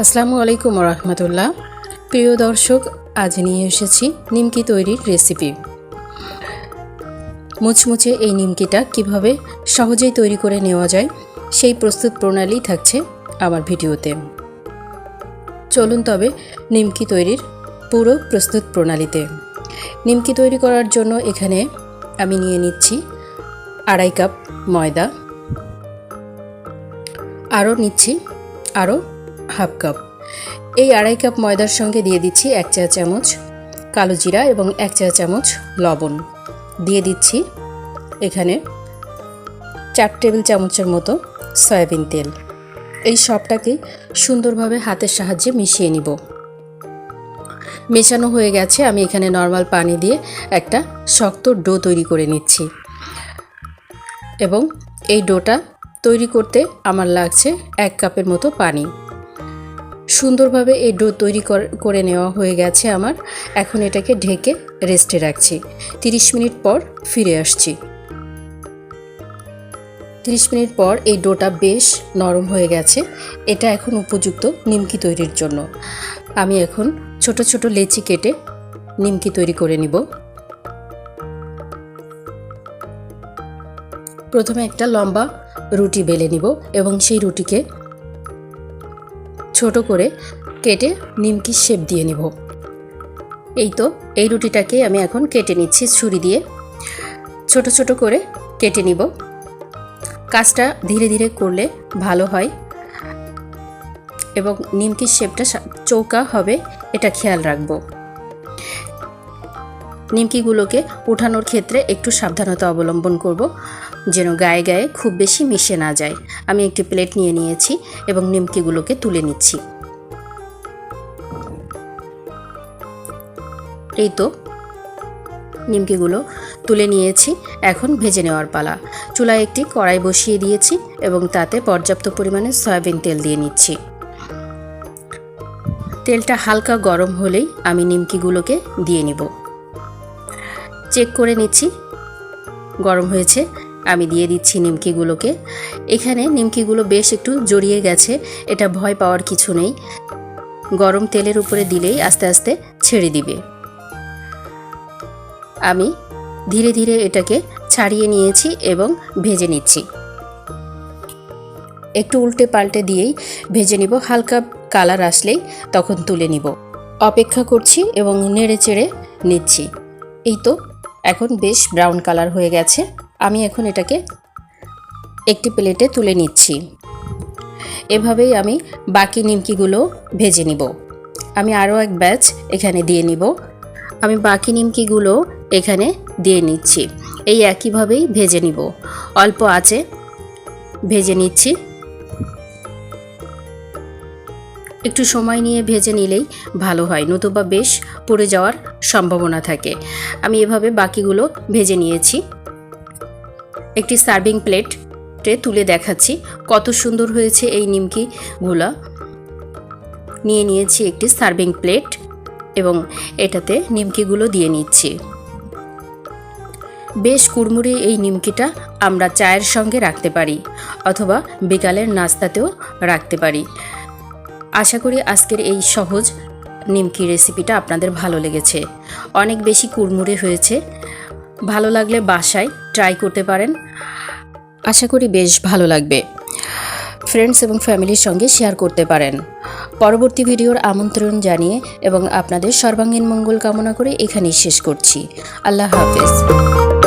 আসসালামু আলাইকুম রহমতুল্লাহ প্রিয় দর্শক, আজ নিয়ে এসেছি নিমকি তৈরির রেসিপি মুচমুচে এই নিমকিটা কীভাবে সহজেই তৈরি করে নেওয়া যায়, সেই প্রস্তুত প্রণালী থাকছে আমার ভিডিওতে। চলুন তবে নিমকি তৈরির পুরো প্রস্তুত প্রণালীতে। নিমকি তৈরি করার জন্য এখানে আমি নিয়ে নিচ্ছি আড়াই কাপ ময়দা। আরও নিচ্ছি আরও হাফ কাপ। এই আড়াই কাপ ময়দার সঙ্গে দিয়ে দিচ্ছি এক চা চামচ কালো জিরা এবং এক চা চামচ লবণ। দিয়ে দিচ্ছি এখানে চার টেবিল চামচের মতো সয়াবিন তেল। এই সবটাকে সুন্দরভাবে হাতের সাহায্যে মিশিয়ে নিব। মেশানো হয়ে গেছে, আমি এখানে নর্মাল পানি দিয়ে একটা শক্ত ডো তৈরি করে নিচ্ছি। এবং এই ডোটা তৈরি করতে আমার লাগছে এক কাপের মতো পানি। সুন্দরভাবে এই ডো তৈরি করে নেওয়া হয়ে গেছে আমার। এখন এটাকে ঢেকে রেস্টে রাখছি। 30 মিনিট পর ফিরে আসছি। 30 মিনিট পর এই ডোটা বেশ নরম হয়ে গেছে। এটা এখন উপযুক্ত নিমকি তৈরির জন্য। আমি এখন ছোট ছোট লেচি কেটে নিমকি তৈরি করে নিব। প্রথমে একটা লম্বা রুটি বেলে নিব এবং সেই রুটিকে ছোট করে কেটে নিমকি শেপ দিয়ে নিব। এই তো, এই রুটিটাকে আমি এখন কেটে নিচ্ছি ছুরি দিয়ে। ছোট ছোট করে কেটে নিব। কাজটা ধীরে ধীরে করলে ভালো হয় এবং নিমকির শেপটা চৌকা হবে, এটা খেয়াল রাখব। নিমকিগুলোকে উঠানোর ক্ষেত্রে একটু সাবধানতা অবলম্বন করব, যেন গায়ে গায়ে খুব বেশি মিশে না যায়। আমি একটি প্লেট নিয়ে নিয়েছি এবং নিমকিগুলোকে তুলে নিচ্ছি। এই তো, নিমকিগুলো তুলে নিয়েছি, এখন ভেজে নেওয়ার পালা। চুলায় একটি কড়াই বসিয়ে দিয়েছি এবং তাতে পর্যাপ্ত পরিমাণে সয়াবিন তেল দিয়ে নিচ্ছি। তেলটা হালকা গরম হলেই আমি নিমকিগুলোকে দিয়ে নিব। চেক করে নিচ্ছি। গরম হয়েছে, আমি দিয়ে দিচ্ছি নিমকিগুলোকে। এখানে নিমকিগুলো বেশ একটু জড়িয়ে গেছে, এটা ভয় পাওয়ার কিছু নেই। গরম তেলের উপরে দিলেই আস্তে আস্তে ছেড়ে দিবে। আমি ধীরে ধীরে এটাকে ছাড়িয়ে নিয়েছি এবং ভেজে নিচ্ছি। একটু উল্টে পাল্টে দিয়েই ভেজে নিব, হালকা কালার আসলেই তখন তুলে নিব। অপেক্ষা করছি এবং নেড়ে চেড়ে নিচ্ছি। এই তো এখন বেশ ব্রাউন কালার হয়ে গেছে। আমি এখন এটাকে একটি প্লেটে তুলে নিচ্ছি। এভাবেই আমি বাকি নিমকিগুলো ভেজে নিব। আমি আরও এক ব্যাচ এখানে দিয়ে নিব। আমি বাকি নিমকিগুলো এখানে দিয়ে নিচ্ছি। এই একইভাবেই ভেজে নিব। অল্প আছে ভেজে নিচ্ছি। একটু সময় নিয়ে ভেজে নিলেই ভালো হয়, নতুবা বেশ পড়ে যাওয়ার সম্ভাবনা থাকে। আমি এভাবে বাকিগুলো ভেজে নিয়েছি। একটি সার্ভিং প্লেটে তুলে দেখাচ্ছি কত সুন্দর হয়েছে এই নিমকিগুলো। নিয়ে নিয়েছি একটি সার্ভিং প্লেট এবং এটাতে নিমকিগুলো দিয়ে নিচ্ছি। বেশ কুড়মুড়ি এই নিমকিটা আমরা চায়ের সঙ্গে রাখতে পারি অথবা বিকালের নাস্তাতেও রাখতে পারি। আশা করি আজকের এই সহজ নিমকি রেসিপিটা আপনাদের ভালো লেগেছে। অনেক বেশি কুড়মুড়ে হয়েছে। ভালো লাগলে বাসায় ট্রাই করতে পারেন। আশা করি বেশ ভালো লাগবে। ফ্রেন্ডস এবং ফ্যামিলির সঙ্গে শেয়ার করতে পারেন। পরবর্তী ভিডিওর আমন্ত্রণ জানিয়ে এবং আপনাদের সর্বাঙ্গীন মঙ্গল কামনা করে এখানেই শেষ করছি। আল্লাহ হাফেজ।